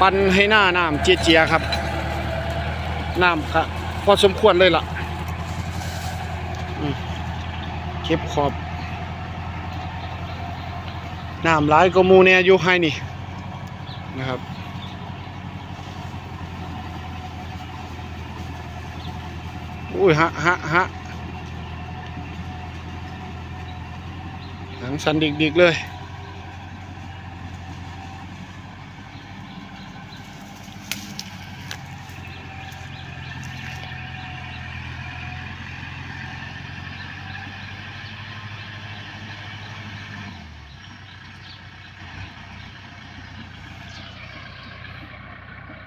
ปั่นให้หน้าน้ำเจียเจียๆครับน้ำค่ะพอสมควรเลยล่ะเก็บขอบน้ำร้ายก็มูเนี่ยอยู่ให้นี่นะครับอุ้ยฮะฮะฮะหางสันดิกๆเลย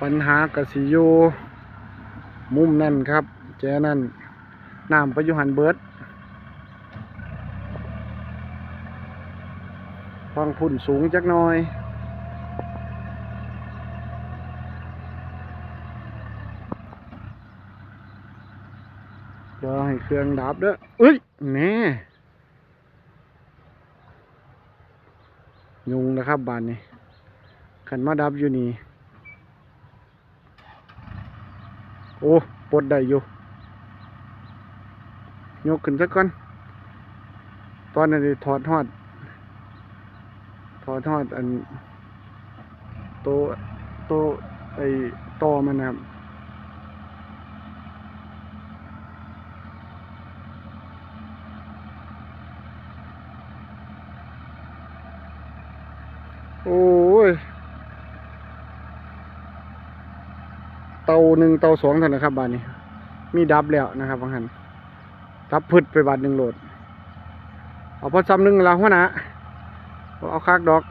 ปัญหากสิอยูมุมนั่นครับ แจนั่นน้ำไปอยู่หันเบิร์ดฟังพุ่นสูงจักหน่อยรอให้เครื่องดับเด้อเอ้ยแน่ยุงนะครับบานนี้ขันมาดับอยู่นี่ โอ้ปดได้อยู่ยกขึ้นสักก่อน ตอนนั้นถอดทอด ถอดทอดอันโตโตไอตอมันนะครับโอ้ย เตาหนึ่งเตาสองเท่านั้นครับบานนี้ มีดับแล้วนะครับบางหันดับพืชไปบาทหนึ่งโหลด เอาพอซ้ำหนึ่งแล้วหัวหนะเอาคากดอก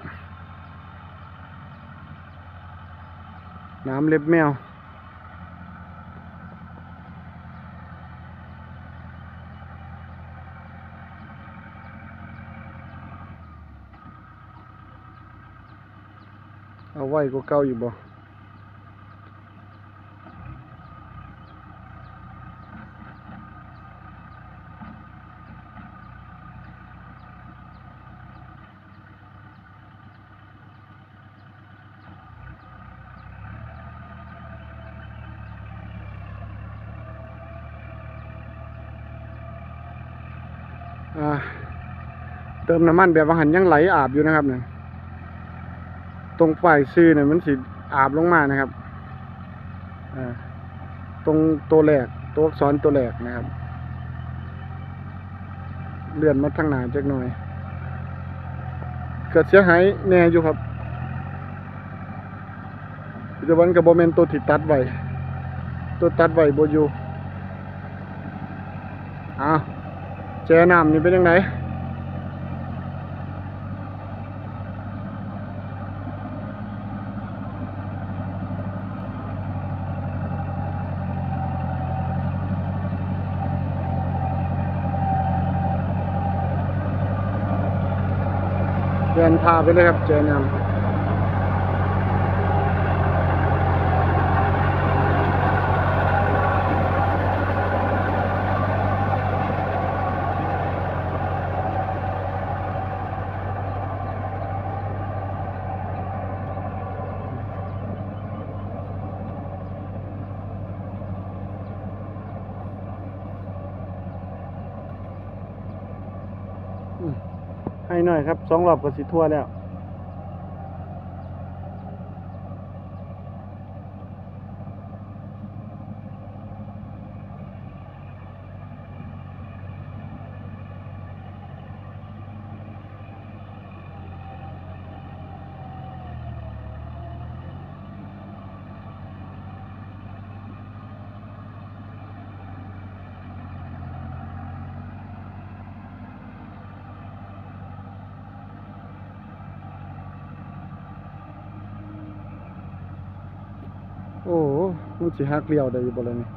น้ำเล็บแมวเอาไว้ก็เก่าอยู่บ่ เติมน้ำมันแบบว่าหันยังไหลอาบอยู่นะครับเนี่ยตรงฝ่ายซื้อเนี่ยมันสิอาบลงมานะครับตรงตัวแหลกตัวอักษรตัวแหลกนะครับ เลื่อนมาทางหนาจักหน่อย เกิดเสียหายแน่อยู่ครับปัจจุบันกับโบเมนตัวที่ตัดไว้ตัวตัดไว้โบอยู่อ้าว แจน้ำนี่เป็นยังไงเดินพาไปเลยครับแจน้ำ ให้หน่อยครับสองรอบก็สิทั่วแล้ว อ้มันสิหักเลี้ยวได้อยู่บ่เลยนี่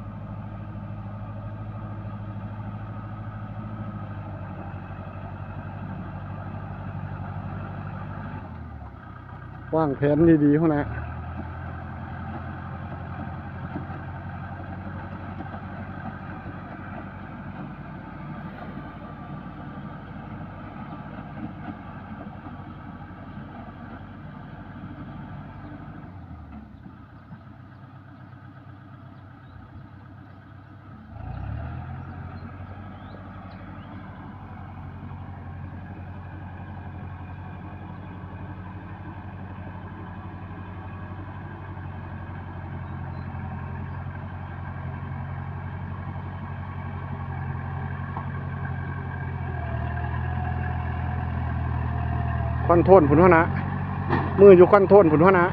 วางแผนดีๆเขานะ อนโทนผุนหัวนะมืออยู่คอนโทนผุนหัวนะ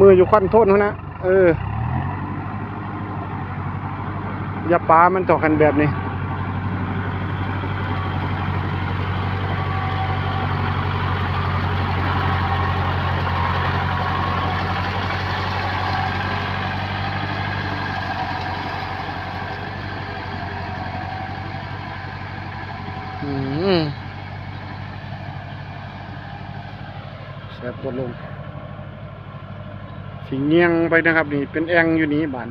มืออยู่คอนโทนหัวนะเอออย่าปามันต่อกันแบบนี้ อืม แสบตัวลง สิเงียงไปนะครับนี่เป็นแองอยู่นี้บาน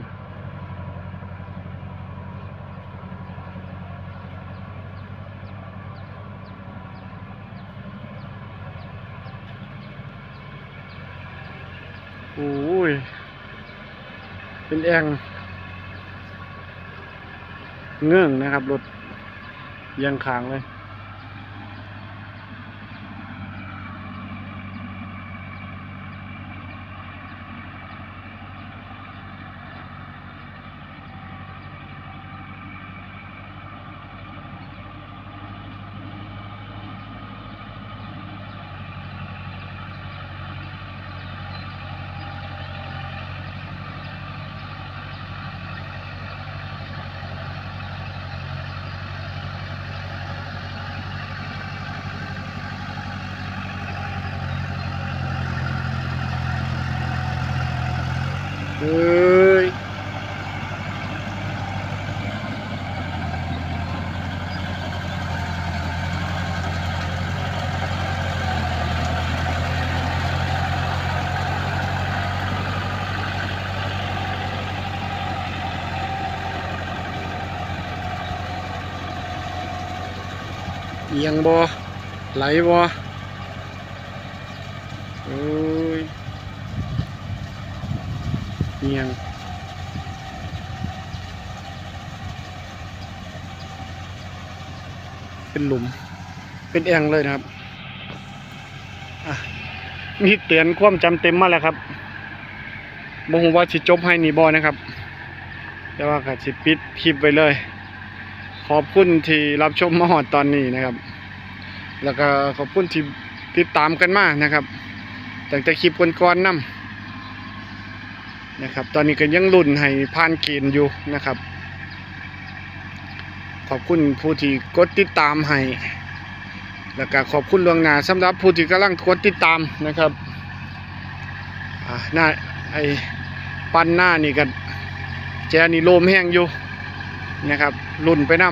โอ้ย เป็นแองเงื่องนะครับรถยังค้างเลย เฮ้ย เอียงบ่ไหลบ่โอ้ยเอียงเป็นหลุม เป็นแอ่งเลยนะครับมีเตือนความจำเต็มมาแล้วครับบ่ฮู้ว่าสิจบให้นี่บ่นะครับ แต่ว่าก็สิปิดคลิปไปเลย ขอบคุณที่รับชมมาหอดตอนนี้นะครับ แล้วก็ขอบคุณที่ติดตามกันมานะครับตั้งแต่คลิปก่อนๆนำนะครับ ตอนนี้ก็ยังรุ่นให้ผ่านเกณฑ์อยู่นะครับ ขอบคุณผู้ที่กดติดตามให้แล้วก็ขอบคุณลวงนาสำหรับผู้ที่กำลังกดติดตามนะครับหน้าไอ้ปั้นหน้านี่กันแจนี่โลมแห้งอยู่ นะครับลุ่นไปน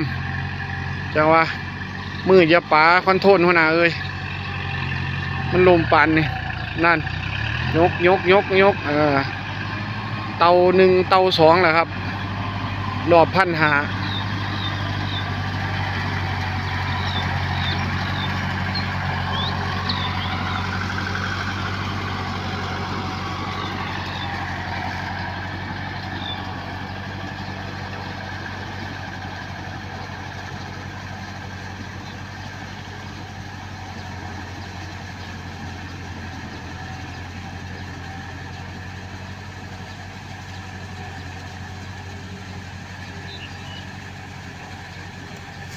ำจังว่ามือยาป๋าคอนโทนหัวหน้าเอ้ยมันลมปานนี่นั่น ยกยกยกยกเออเตาหนึ่งเตาสองแหละครับรอบพันหา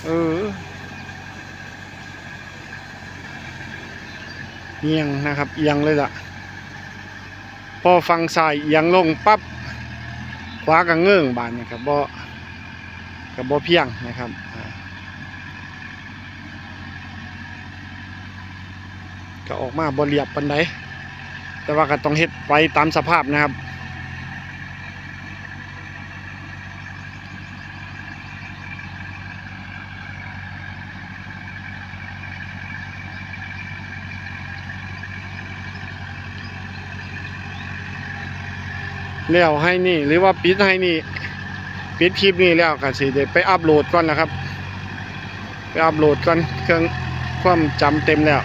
เออเอียงนะครับเอียงเลยล่ะ พอฟังสายเอียงลงปั๊บขวากับเงื่องบานนี่ยครับบ่กับบ่เพียงนะครับก็ออกมาบ่เรียบปันไดแต่ว่าก็ต้องเฮ็ดไปตามสภาพนะครับ แล้วให้นี่หรือว่าปิดให้นี่ปิดคลิปนี้แล้วก็สิได้ไปอัพโหลดก่อนนะครับ ไปอัพโหลดก่อนเครื่องความจำเต็มแล้ว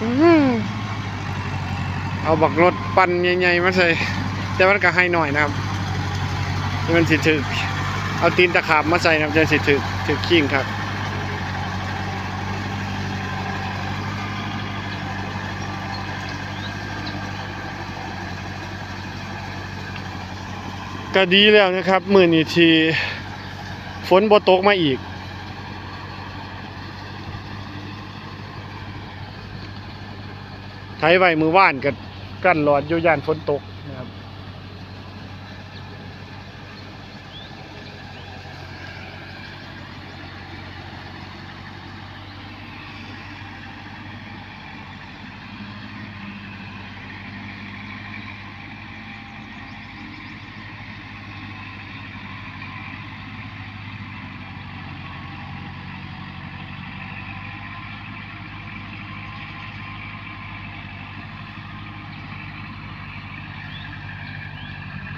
อื้อหือเอาบักรถปั่นใหญ่ๆมาใส่แต่มันก็ให้หน่อยนะครับมันสิถึก เอาตีนตะขาบมาใส่นะครับจะสิถึกถึกขิงครับ ก็ดีแล้วนะครับ มือนี้ทีฝนบ่ตกมาอีกไถไว้มือว่านกับกั้นหลอดยุยานฝนตก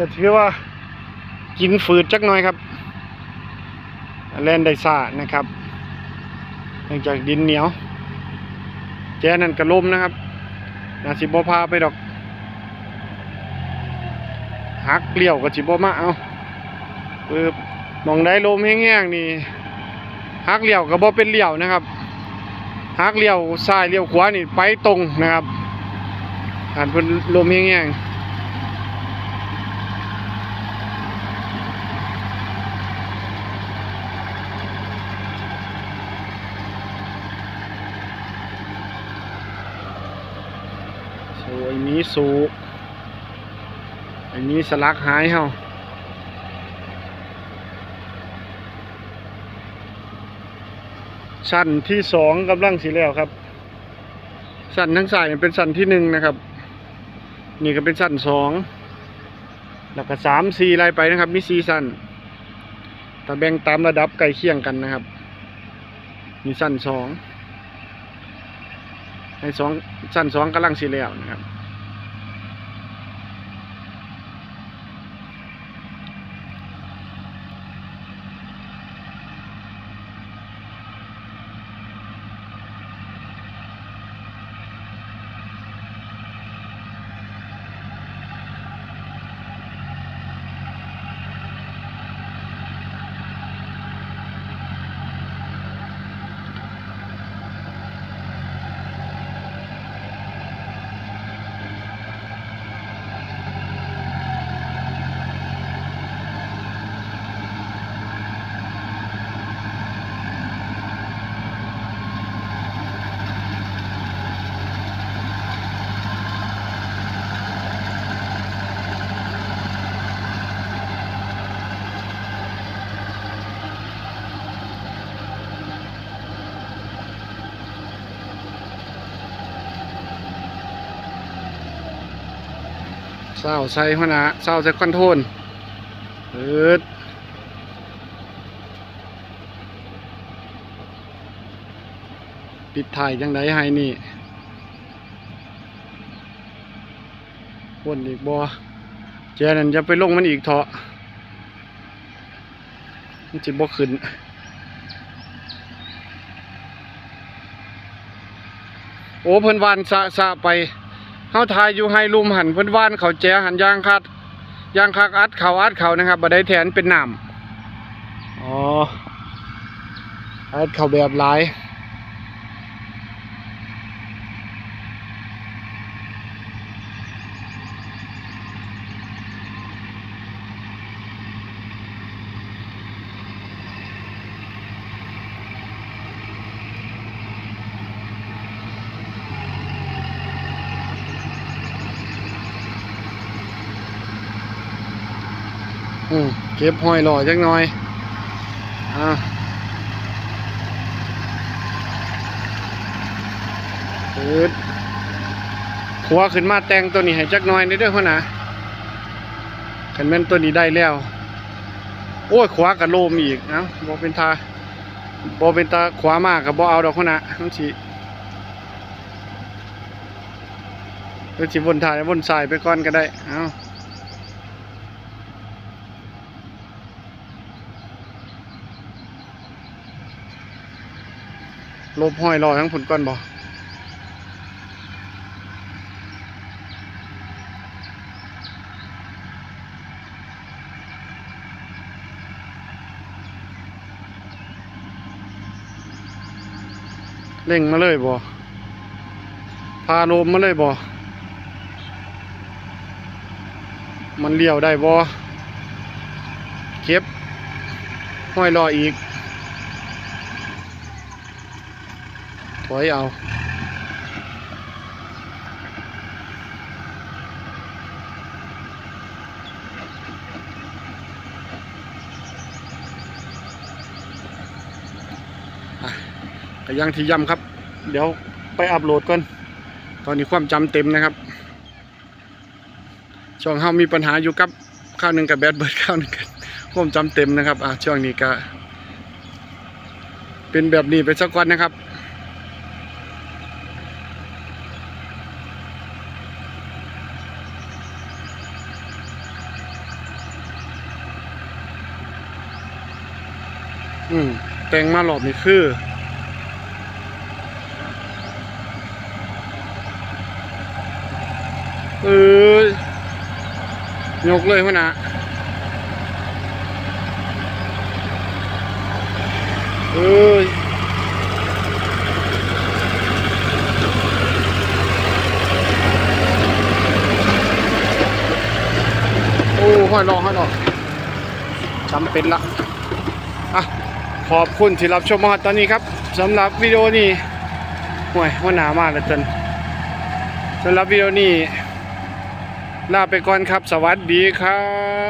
ก็ถือว่ากินฝืดจักหน่อยครับแลนไดซ่านะครับเนื่องจากดินเหนียว แจนั่นกระลมนะครับนาสิบพาไปดอกหักเลี้ยวกับสิบมาเอาเออมองได้ลมแห้งๆนี่หักเลี้ยวกับบ่เป็นเลี้ยวนะครับหักเลี้ยวซ้ายเลี้ยวขวานี่ไปตรงนะครับอ่านเป็นลมแห้งๆ อ้ยมีสูไอ้มีสลักหายเฮาชั้นที่สองกำลังสิแล้วครับชั้นทั้งสายเป็นชั้นที่หนึ่งนะครับ นี่ก็เป็นชั้นสองแล้วก็สามสี่ไล่ไปนะครับ มีสี่ชั้นแต่แบ่งตามระดับใกล้เคียงกันนะครับ มีชั้นสองในสองชั้นสองกำลังสีแล้วนะครับ เศร้าใส่หัวหน้าเศร้าใส่คอนโทรลเอิดปิดถ่ายจังไดให้นี่วนอีกบอเจนั่นจะไปลงมันอีกเถอะมันจิบ่ขึ้นโอ้เพิ่นวานสะสะไป เฮาทายอยู่ให้ลุมหันเพิ่นว่านเขาแจหันยางคัดยางคักอัดเขาอัดเขานะครับบ่ได้แทนเป็นน้ำอ๋ออัดเขาแบบหลาย อืมเก็บห้อยหล่อจักหน่อยอ่าปืดหัวขึ้นมาแต่งตัวนี้ให้จักหน่อยนี่เด้อพ่อนะขันแม่นตัวนี้ได้แล้ว โอ้ยขวากับโลมอีกเอ้าบ่เป็นทาบ่เป็นตาขวามากกับบ่เอาดอกพ่อนะมันสิเดี๋ยวสิวนถ่ายวนสายไปก่อนก็ได้ เอ้า ลบห้อยรอทั้งผลก่อนบ่เร่งมาเลยบ่พาลมมาเลยบ่มันเลี้ยวได้บ่เก็บห้อยรออีก ถอยเอาอ่ยังที่ย้ำครับ เดี๋ยวไปอัปโหลดก่อน ตอนนี้ความจำเต็มนะครับ ช่วงเฮามีปัญหาอยู่กับข้าวหนึ่งกับแบดเบิร์ดข้าวหนึ่งกับความจำเต็มนะครับ อะช่วงนี้ก็เป็นแบบนี้ไปสักวันนะครับ อืม แต่งมาหลอบนี่คือ เอ้ยยกเลยพ่อนะเอ้ยโอ้ห้อยรอห้อยรอจำเป็นละอะ ขอบคุณที่รับชมมาตอนนี้ครับสำหรับวิดีโอนี้ห่วยว่าหนามากเลยจนสำหรับวิดีโอนี้ลาไปก่อนครับ สวัสดีครับ